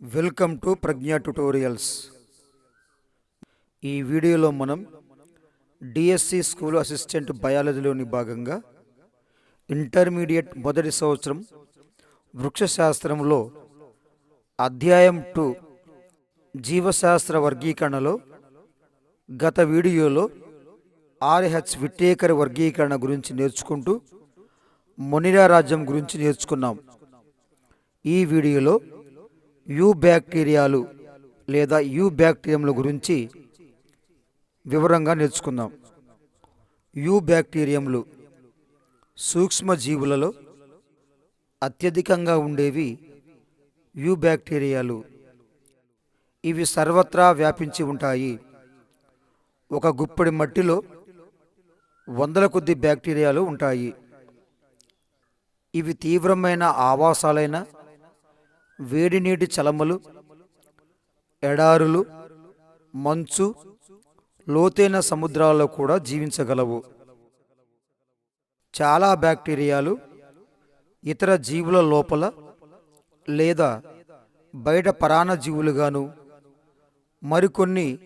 Welcome to Pragna tutorials. ఈ వీడియోలో మనం డిఎస్సి స్కూల్ అసిస్టెంట్ బయాలజీలోని భాగంగా ఇంటర్మీడియట్ మొదటి సంవత్సరం వృక్షశాస్త్రంలో అధ్యాయం టు జీవశాస్త్ర వర్గీకరణలో గత వీడియోలో ఆర్హెచ్ విట్టేకర్ వర్గీకరణ గురించి నేర్చుకుంటూ మొనిరా రాజ్యం గురించి నేర్చుకున్నాం. ఈ వీడియోలో యూ బ్యాక్టీరియాలు లేదా యూ బ్యాక్టీరియంల గురించి వివరంగా నేర్చుకుందాం. యూ బ్యాక్టీరియంలు సూక్ష్మజీవులలో అత్యధికంగా ఉండేవి యూ బ్యాక్టీరియాలు ఇవి సర్వత్రా వ్యాపించి ఉంటాయి. ఒక గుప్పెడి మట్టిలో వందల కొద్ది బ్యాక్టీరియాలు ఉంటాయి. ఇవి తీవ్రమైన ఆవాసాలైన వేడి నీటి చలమలు ఎడారులు మంచు లోతైన సముద్రాల్లో కూడా జీవించగలవు. చాలా బ్యాక్టీరియాలు ఇతర జీవుల లోపల లేదా బయట పరాణజీవులుగాను మరికొన్ని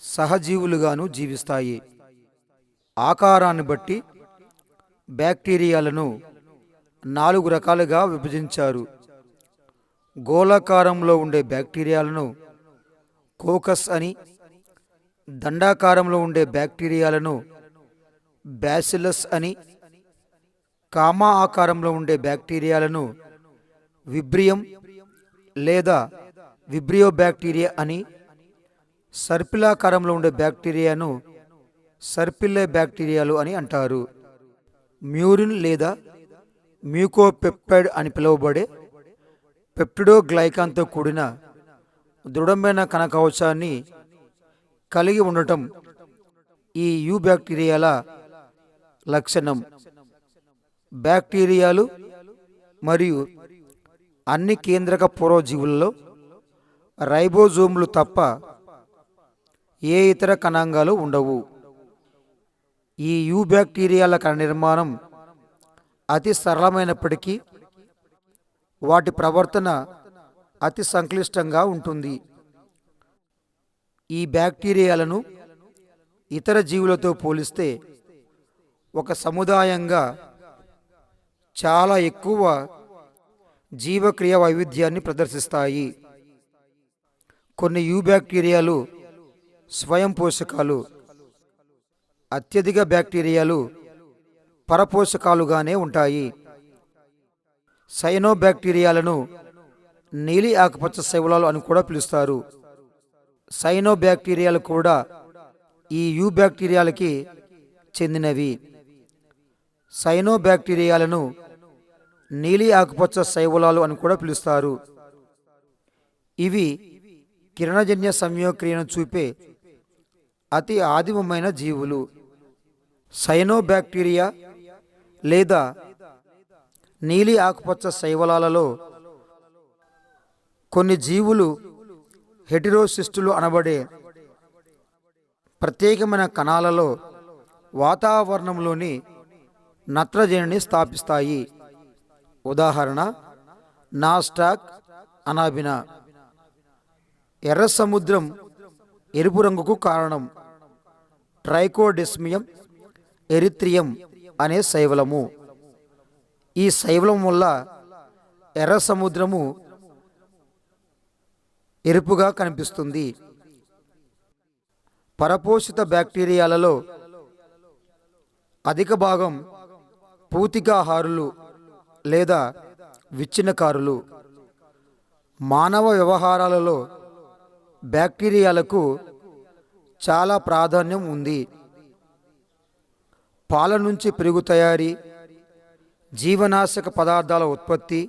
సహజీవులుగాను జీవిస్తాయి. ఆకారాన్ని బట్టి బ్యాక్టీరియాలను నాలుగు రకాలుగా విభజించారు. గోళాకారంలో ఉండే బ్యాక్టీరియాలను కోకస్ అని దండాకారంలో ఉండే బ్యాక్టీరియాలను బ్యాసిలస్ అని కామా ఆకారంలో ఉండే బ్యాక్టీరియాలను విబ్రియం లేదా విబ్రియో బ్యాక్టీరియా అని సర్పిలాకారంలో ఉండే బ్యాక్టీరియాను సర్పిల్లే బ్యాక్టీరియాలు అని అంటారు. మ్యూరిన్ లేదా మ్యూకోపెప్టైడ్ అని పిలువబడే పెప్టిడోగ్లైకాన్తో కూడిన దృఢమైన కణకవచాన్ని కలిగి ఉండటం ఈ యూ బ్యాక్టీరియాల లక్షణం. బ్యాక్టీరియాలు మరియు అన్ని కేంద్రక పూర్వజీవులలో రైబోజోమ్లు తప్ప ఏ ఇతర కణాంగాలు ఉండవు. ఈ యూ బ్యాక్టీరియాల కణ నిర్మాణం అతి సరళమైనప్పటికీ వాటి ప్రవర్తన అతి సంక్లిష్టంగా ఉంటుంది. ఈ బ్యాక్టీరియాలను ఇతర జీవులతో పోలిస్తే ఒక సముదాయంగా చాలా ఎక్కువ జీవక్రియ వైవిధ్యాన్ని ప్రదర్శిస్తాయి. కొన్ని యూ బ్యాక్టీరియాలు స్వయం పోషకాలు అత్యధిక బ్యాక్టీరియాలు పరపోషకాలుగానే ఉంటాయి. సైనోబ్యాక్టీరియాలను నీలి ఆకుపచ్చ శైవలాలు అని కూడా పిలుస్తారు. సైనోబ్యాక్టీరియాలు కూడా ఈ యూ బ్యాక్టీరియాలకి చెందినవి. సైనోబ్యాక్టీరియాలను నీలి ఆకుపచ్చ శైవలాలు అని కూడా పిలుస్తారు. ఇవి కిరణజన్య సంయోక్రియను చూపే అతి ఆదిమమైన జీవులు. సైనోబ్యాక్టీరియా లేదా నీలి ఆకుపచ్చ శైవలాలలో కొన్ని జీవులు హెటిరోసిస్టులు అనబడే ప్రత్యేకమైన కణాలలో వాతావరణంలోని నత్రజనిని స్థాపిస్తాయి. ఉదాహరణ నాస్టాక్ అనాబిన. ఎర్ర సముద్రం ఎరుపు రంగుకు కారణం. ట్రైకోడెస్మియం ఎరిత్రియం అనే శైవలము. ఈ శైవలం వల్ల ఎర్ర సముద్రము ఎరుపుగా కనిపిస్తుంది. పరపోషిత బ్యాక్టీరియాలలో అధిక భాగం పూతికాహారులు లేదా విచ్ఛిన్నకారులు. మానవ వ్యవహారాలలో బ్యాక్టీరియాలకు చాలా ప్రాధాన్యం ఉంది. పాల నుంచి పెరుగు తయారీ జీవనాశక పదార్థాల ఉత్పత్తి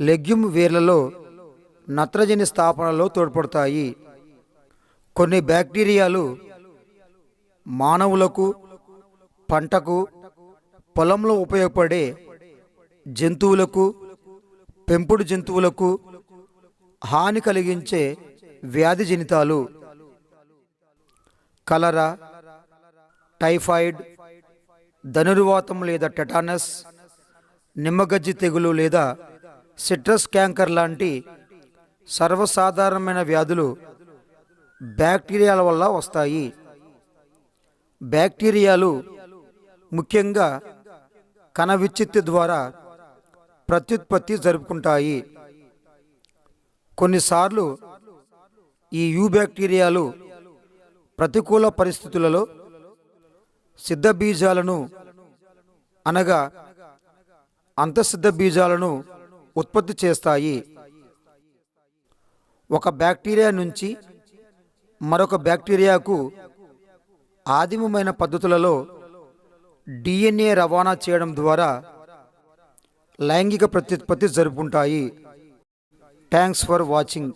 లెగ్యూమ్ వేర్లలో నత్రజని స్థాపనలో తోడ్పడతాయి. కొన్ని బ్యాక్టీరియాలు మానవులకు పంటకు పొలంలో ఉపయోగపడే జంతువులకు పెంపుడు జంతువులకు హాని కలిగించే వ్యాధి జనితాలు. కలరా టైఫాయిడ్ ధనుర్వాతం లేదా టెటానస్ నిమ్మగజ్జి తెగులు లేదా సిట్రస్ క్యాంకర్ లాంటి సర్వసాధారణమైన వ్యాధులు బ్యాక్టీరియాల వల్ల వస్తాయి. బ్యాక్టీరియాలు ముఖ్యంగా కణ విచ్ఛిత్తి ద్వారా ప్రత్యుత్పత్తి జరుపుకుంటాయి. కొన్నిసార్లు ఈ యూ బ్యాక్టీరియాలు ప్రతికూల పరిస్థితులలో సిద్ధ బీజాలను అనగా అంతసిద్ధ బీజాలను ఉత్పత్తి చేస్తాయి. ఒక బ్యాక్టీరియా నుంచి మరొక బ్యాక్టీరియాకు ఆదిమమైన పద్ధతులలో డిఎన్ఏ రవాణా చేయడం ద్వారా లైంగిక ప్రత్యుత్పత్తి జరుపుకుంటాయి. Thanks for watching.